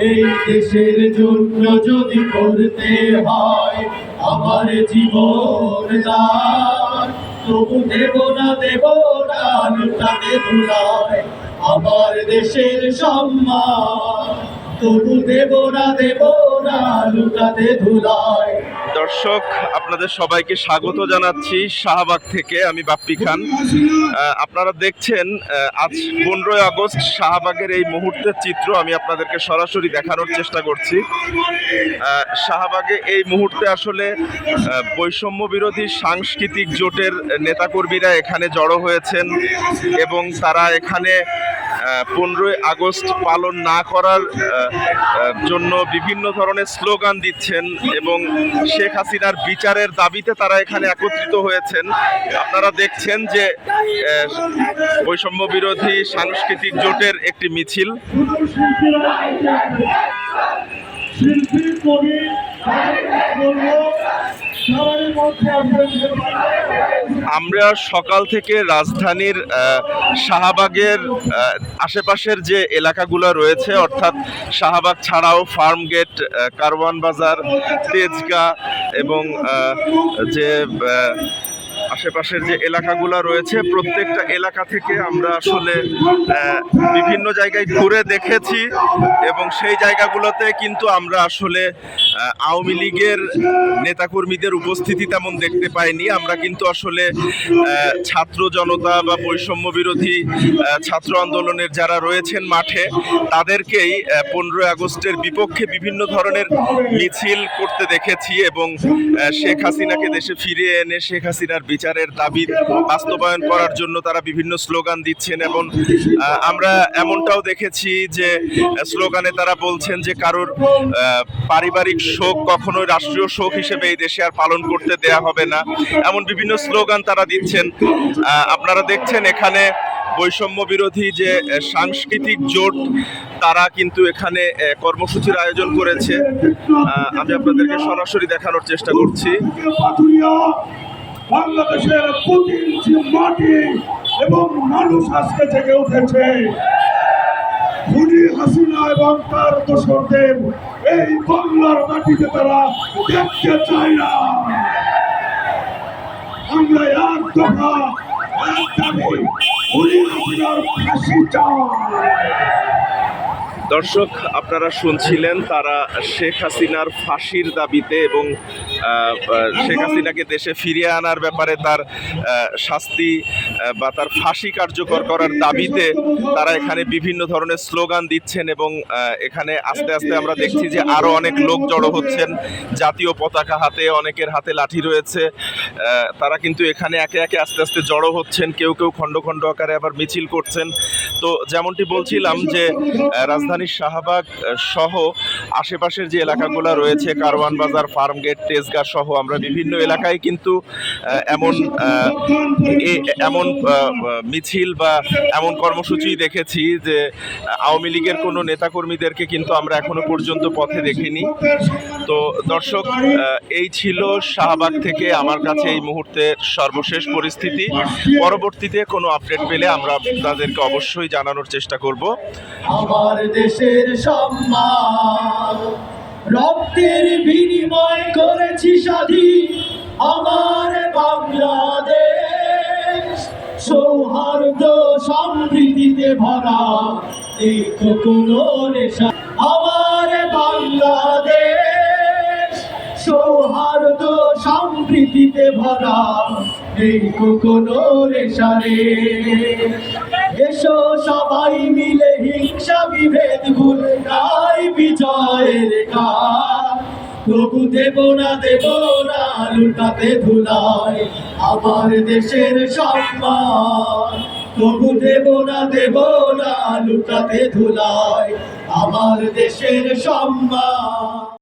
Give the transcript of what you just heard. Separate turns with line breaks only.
এই দেশের জন্য যদি করতে হয়, আমার জীবন তবু দেব না দেব না, লুটাতে ধুলায় আমার দেশের সম্মান। তবু দেব না, দেব
দর্শক, আপনাদের সবাইকে স্বাগত জানাচ্ছি শাহবাগ থেকে আমি বাপ্পি খান। আপনারা দেখছেন আজ পনেরোই আগস্ট, শাহবাগের এই মুহূর্তের চিত্র আমি আপনাদেরকে সরাসরি দেখানোর চেষ্টা করছি। শাহবাগে এই মুহূর্তে আসলে বৈষম্য বিরোধী সাংস্কৃতিক জোটের নেতাকর্মীরা এখানে জড়ো হয়েছেন এবং তারা এখানে পনেরোই আগস্ট পালন না করার জন্য বিভিন্ন ধরনের স্লোগান দিচ্ছেন এবং শেখ হাসিনার বিচারের দাবিতে তারা এখানে একত্রিত হয়েছেন। আপনারা দেখছেন যে বৈষম্য বিরোধী সাংস্কৃতিক জোটের একটি মিছিল। আমরা সকাল থেকে রাজধানীর শাহবাগের আশেপাশের যে এলাকাগুলো রয়েছে, অর্থাৎ শাহবাগ ছাড়াও ফার্মগেট কারওয়ান বাজার, তেজগা এবং যে আশেপাশের যে এলাকাগুলো রয়েছে, প্রত্যেকটা এলাকা থেকে আমরা আসলে বিভিন্ন জায়গায় ঘুরে দেখেছি এবং সেই জায়গাগুলোতে কিন্তু আমরা আসলে আওয়ামী লীগের নেতাকর্মীদের উপস্থিতি তেমন দেখতে পাইনি। আমরা কিন্তু আসলে ছাত্র জনতা বা বৈষম্য বিরোধী ছাত্র আন্দোলনের যারা রয়েছেন মাঠে, তাদেরকেই পনেরোই আগস্টের বিপক্ষে বিভিন্ন ধরনের মিছিল করতে দেখেছি এবং শেখ হাসিনাকে দেশে ফিরিয়ে এনে শেখ হাসিনার বিচারের দাবি বাস্তবায়ন করার জন্য তারা বিভিন্ন স্লোগান দিচ্ছেন এবং আমরা এমনটাও দেখেছি যে স্লোগানে তারা বলছেন যে কারোর পারিবারিক শোক কখনোই রাষ্ট্রীয় শোক হিসেবে এই দেশে আর পালন করতে দেয়া হবে না। এমন বিভিন্ন স্লোগান তারা দিচ্ছেন। আপনারা দেখছেন এখানে বৈষম্য বিরোধী যে সাংস্কৃতিক জোট, তারা কিন্তু এখানে কর্মসূচির আয়োজন করেছে। আমি আপনাদেরকে সরাসরি দেখানোর চেষ্টা করছি।
বাংলাদেশের প্রতি ইঞ্চি মাটি এবং মানুষ আজকে জেগে উঠেছে। খুনি হাসিনা এবং তার দোসরদের এই বাংলার মাটিতে তারা দেখতে চায় না। আমরা এক দফা, এক দাবি, খুনি হাসিনার ফাঁসি চাই।
দর্শক আপনারা শুনছিলেন তারা শেখ হাসিনার ফাঁসির দাবিতে এবং শেখ হাসিনাকে দেশে ফিরিয়ে আনার ব্যাপারে তার শাস্তি বা তার ফাঁসি কার্যকর করার দাবিতে তারা এখানে বিভিন্ন ধরনের স্লোগান দিচ্ছেন এবং এখানে আস্তে আস্তে আমরা দেখছি যে আরও অনেক লোক জড়ো হচ্ছেন। জাতীয় পতাকা হাতে অনেকের হাতে লাঠি রয়েছে। তারা কিন্তু এখানে একে একে আস্তে আস্তে জড়ো হচ্ছেন। কেউ কেউ খণ্ড খণ্ড আকারে আবার মিছিল করছেন। তো যেমনটি বলছিলাম যে আহ, রাজধানীর শাহবাগ সহ আশেপাশের যে এলাকাগুলো রয়েছে, কারওয়ান বাজার, ফার্ম গেট, তেজগাঁ সহ আমরা বিভিন্ন এলাকায় কিন্তু এমন এমন মিছিল বা এমন কর্মসূচি দেখেছি যে আওয়ামী লীগের কোনো নেতাকর্মীদেরকে কিন্তু আমরা এখনও পর্যন্ত পথে দেখিনি। তো দর্শক এই ছিল শাহবাগ থেকে আমার কাছে এই মুহূর্তে সর্বশেষ পরিস্থিতি। পরবর্তীতে কোনো আপডেট পেলে আমরা তাদেরকে অবশ্যই জানানোর চেষ্টা করব।
দেশের সম্মান। রক্তের বিনিময় করেছি স্বাধীন আমার বাংলাদেশ। সৌহার্দ সমৃদ্ধিতে ভরা দেখো কোনো নেশা আমার বাংলাদেশ। সৌহার্দ সম্প্রীতিতে ভরা রেশারে এসো সবাই মিলে হিংসা বিভেদ ভুল গাই বিজয়ের গান তবু দেব না দেব না, লুটাতে ধুলায় আমার দেশের সম্মান। তবু দেব না দেব না, লুটাতে ধুলায় আমার দেশের সম্মান।